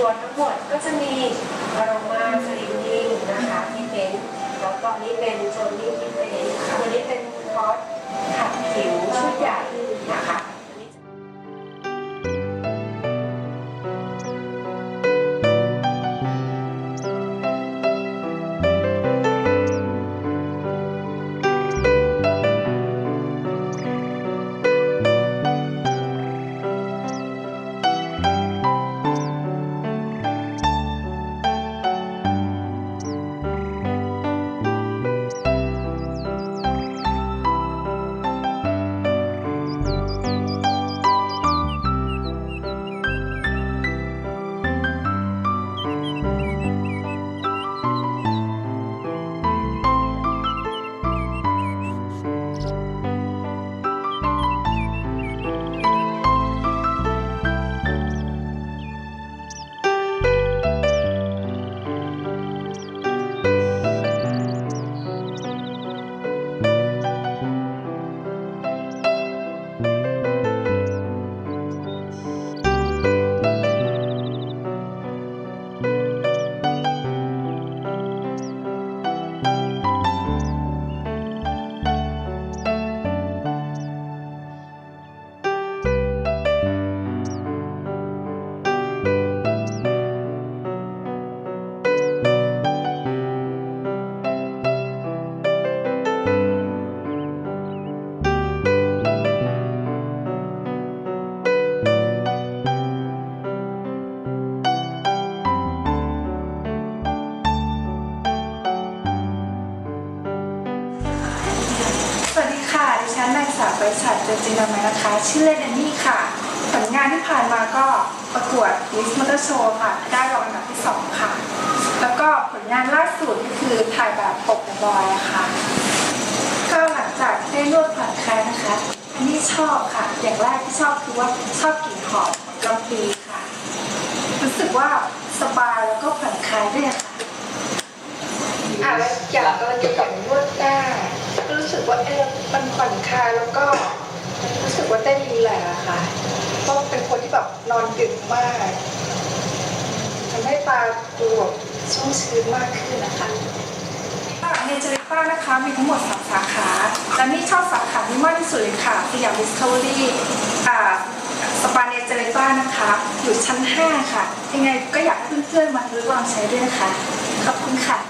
ตัวทั้งหมดก็จะมีอารมาสลิมยิงนะคะที่เป็นแล้วก็นี้เป็นจน ฉันนางสาวบริษัทเจจินดามัยนะคะ ชื่อเล่นแอนนี่ค่ะ ผลงานที่ผ่านมาก็ประกวด Miss Motor Show ค่ะ ได้รองอันดับที่ 2 ค่ะ แล้วก็ผลงานล่าสุดก็คือถ่ายแบบปกบอยค่ะ ก็หลังจากได้นวดผ่อนคลายนะคะ อันนี้ชอบค่ะ อย่างแรกที่ชอบคือว่าชอบกลิ่นหอมของปีค่ะ รู้สึกว่าสบายแล้วก็ผ่อนคลายด้วยค่ะอะแล้วอยางกรณีอย่งนวด กว่าเออมันผ่อนคลายแล้วก็รู้สึกว่าได้รีแหละค่ะ เพราะเป็นคนที่แบบนอนดึกมากทำให้ตาดูแบบชุ่มชื้นมากขึ้นนะคะเนเจอริป้านะคะมีทั้งหมด 3 สาขาและนี่ชอบสาขาที่มากที่สุดเลยค่ะสยามดิสคัฟเวอรี่อ่าสปาเนเจอริป้านะคะ อยู่ชั้น 5 ค่ะ ยังไงก็อยากเพื่อนๆมาทดลองใช้ด้วยนะคะ ขอบคุณค่ะ